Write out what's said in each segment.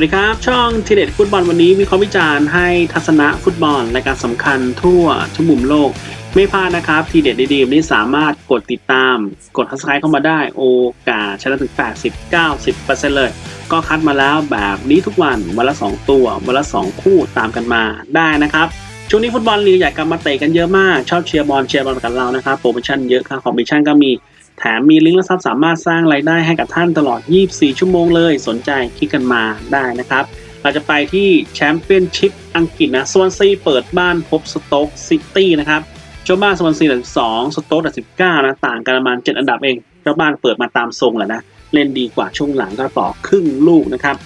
วัสดีครับ ช่องทีเด็ดฟุตบอลวันนี้มีข้อวิจารณ์ให้ทัศนะฟุตบอลรายการสำคัญทั่วทุกมุมโลก ไม่พลาดนะครับ ทีเด็ดดีๆนี้สามารถกดติดตาม กดทัสไคเข้ามาได้ โอกาสชนะถึง 80-90%เลย ก็คัดมาแล้วแบบนี้ทุกวัน วันละ 2 ตัว วันละ 2 คู่ตามกันมาได้นะครับช่วงนี้ฟุตบอลลีกใหญ่กลับมาเตะกันเยอะมาก ชอบเชียร์บอลเชียร์บอลกับเรานะครับโปรโมชั่นเยอะครับคอมมิชชั่นก็มี แถมมีลิงก์และทรัพย์สามารถสร้างรายได้ให้กับท่านตลอด 24 ชั่วโมงเลย สนใจคลิกกันมาได้นะครับ เราจะไปที่แชมเปี้ยนชิพอังกฤษนะสวอนซีเปิดบ้านพบสโต๊กซิตี้นะครับเจ้าบ้านสวอนซีอันดับสองสโต๊กอันดับสิบเก้านะต่างกันประมาณ7อันดับเองเจ้าบ้านเปิดมาตามทรงแหละนะเล่นดีกว่าช่วงหลังก็ต่อครึ่งลูกนะครับ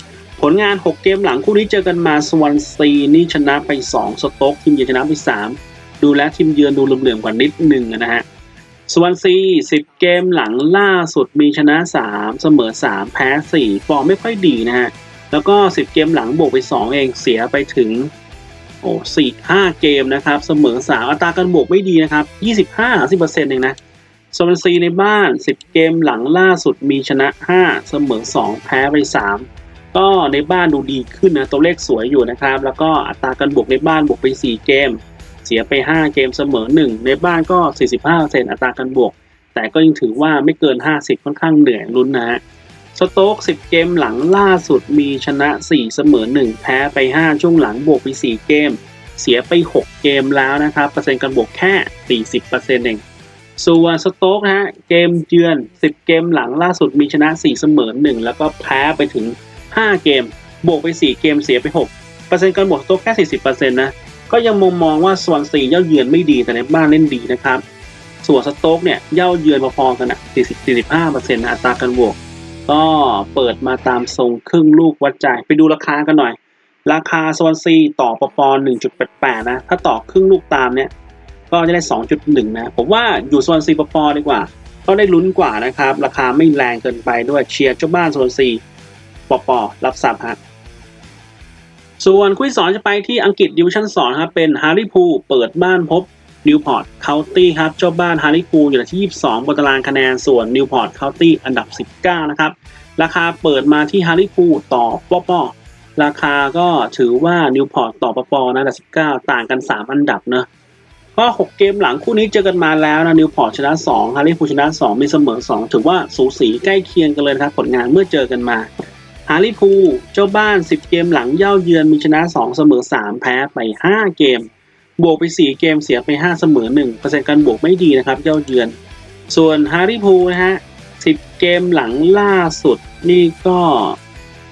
ผลงาน 6 เกมหลังคู่นี้เจอกันมาสวอนซีนี่ชนะไป 2 สโต๊กทีมเยือนชนะไป 3 ดูแลทีมเยือนดูเหลื่อมๆกว่านิดนึงนะฮะ สวอนซี10เกมหลังล่าสุดมีชนะ 3 เสมอ 3 แพ้ 4 ฟอร์มไม่ค่อยดีนะฮะ แล้วก็ 10 เกมหลังบวกไป 2 เองเสียไปถึงโอ้สี่ห้าเกมนะครับ เสมอ 3 อัตราการบวกไม่ดีนะครับ 25 10%เองนะสวอนซีในบ้าน 10 เกมหลังล่าสุดมีชนะ 5 เสมอ 2 แพ้ไป 3 ก็ในบ้านดูดีขึ้นนะตัวเลขสวยอยู่นะครับ แล้วก็อัตราการบวกในบ้านบวกไป 4 เกม เสียไป 5 เกมเสมอ 1 ในบ้านก็ 45%อัตราการบวก แต่ก็ยังถือว่าไม่เกิน 50 ค่อนข้างเหนื่อยลุ้นนะฮะสโต๊ก10 เกมหลังล่าสุดมีชนะ 4 เสมอ 1 แพ้ไป 5 ช่วงหลังบวกไป 4 เกม เสียไป 6 เกมแล้วนะครับ เปอร์เซ็นต์การบวกแค่ 40%เองส่วนสโต๊กนะฮะเกมเยือน 10 เกมหลังล่าสุดมีชนะ 4 เสมอ 1 แล้วก็แพ้ไปถึง 5 เกม บวกไป 4 เกมเสียไป 6 เปอร์เซ็นต์การบวกสโต๊กแค่ 40%นะ ก็ยังมองมองว่าสวอนซีเย่าเยือนไม่ดีแต่ในบ้านเล่นดีนะครับ ส่วนสโต๊กเนี่ยเย่าเยือนพอๆกันอะ40 45%นะอัตราการบวก ก็เปิดมาตามทรงครึ่งลูกวัดใจ ไปดูราคากันหน่อย ราคาสวอนซีต่อปป1.88 นะ ถ้าต่อครึ่งลูกตามเนี่ย ก็จะได้ 2.1 นะ ผมว่าอยู่สวอนซีปปดีกว่า ก็ได้ลุ้นกว่านะครับ ราคาไม่แรงเกินไปด้วยเชียร์เจ้าบ้านสวอนซีปปรับสับฮะ ส่วนคู่ที่สองจะไปที่อังกฤษดิวิชั่น2ครับเป็นฮาร์รี่พูเปิดบ้านพบนิวพอร์ตเคาน์ตี้ครับเจ้าบ้านฮาร์รี่พูอยู่อันดับที่ 22 บนตารางคะแนนส่วนนิวพอร์ตเคาน์ตี้อันดับ 19 นะครับ ราคาเปิดมาที่ฮาร์รี่พูต่อปอปอราคาก็ถือว่านิวพอร์ตต่อปอปอนะอันดับ 19 ต่างกัน 3 อันดับเนะก็6เกมหลังคู่นี้เจอกันมาแล้วนะนิวพอร์ตชนะ2ฮาร์รี่พูชนะ 2 มีเสมอ 2 ถือว่าสูสีใกล้เคียงกันเลยนะครับผลงานเมื่อเจอกันมา ฮาริพูเจ้าบ้าน 10 เกมหลังเย่าเยือนมีชนะ 2 เสมอ 3 แพ้ไป 5 เกม บวกไป 4 เกมเสียไป 5 เสมอ1เปอร์เซ็นต์การบวกไม่ดีนะครับเย่าเยือน ส่วนฮาริพูนะฮะ 10 เกมหลังล่าสุดนี่ก็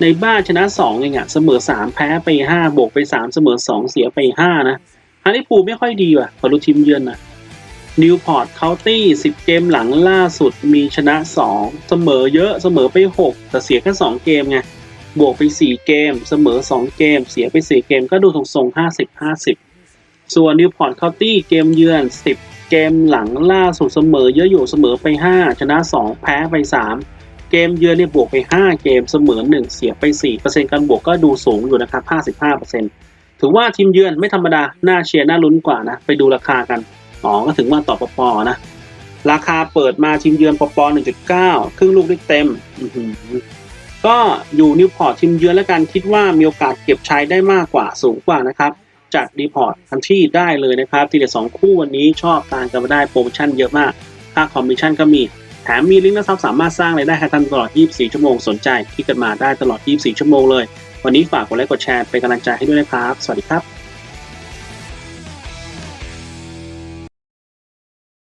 ในบ้านชนะ2เองอะเสมอ 3 แพ้ไป 5 บวกไป 3 เสมอ 2 เสียไป 5 นะฮาริพูไม่ค่อยดีว่ะพอรู้ทีมเยือนนะ นิวพอร์ตเคาน์ตี้10 เกมหลังล่าสุดมีชนะ 2 เสมอเยอะเสมอไป 6 แต่เสียแค่2เกมไง บวกไป 4 เกม เสมอ 2 เกม เสียไป 4 เกมก็ดูทรงๆ50 50 ส่วนนิวพอร์ตเคาน์ตี้เกมเยือน 10 เกมหลังล่าสุดเสมอเยอะอยู่เสมอไป 5 ชนะ 2 แพ้ไป 3 เกมเยือนเนี่ยบวกไป 5 เกมเสมอ 1 เสียไป4เปอร์เซ็นต์การบวกก็ดูสูงอยู่นะครับ55%ถือว่าทีมเยือนไม่ธรรมดาน่าเชียร์น่าลุ้นกว่านะไปดูราคากัน อ๋อก็ถึงว่าต่อปปนะ ราคาเปิดมาทีมเยือนปป1.9ครึ่งลูกได้เต็มก็อยู่นิวพอร์ตทีมเยือนแล้วกันคิดว่ามีโอกาสเก็บใช้ได้มากกว่าสูงกว่านะครับจัดดีพอร์ตทันทีได้เลยนะครับทีเดียวสองคู่วันนี้ชอบตามกันมาได้โปรโมชั่นเยอะมาก ค่าคอมมิชชั่นก็มี แถมมีลิงก์และซับสามารถสร้างรายได้ให้ท่านตลอด 24 ชั่วโมงสนใจคลิกกันมาได้ตลอด 24 ชั่วโมงเลย วันนี้ฝากกดไลค์กดแชร์เป็นกำลังใจให้ด้วยนะครับ สวัสดีครับ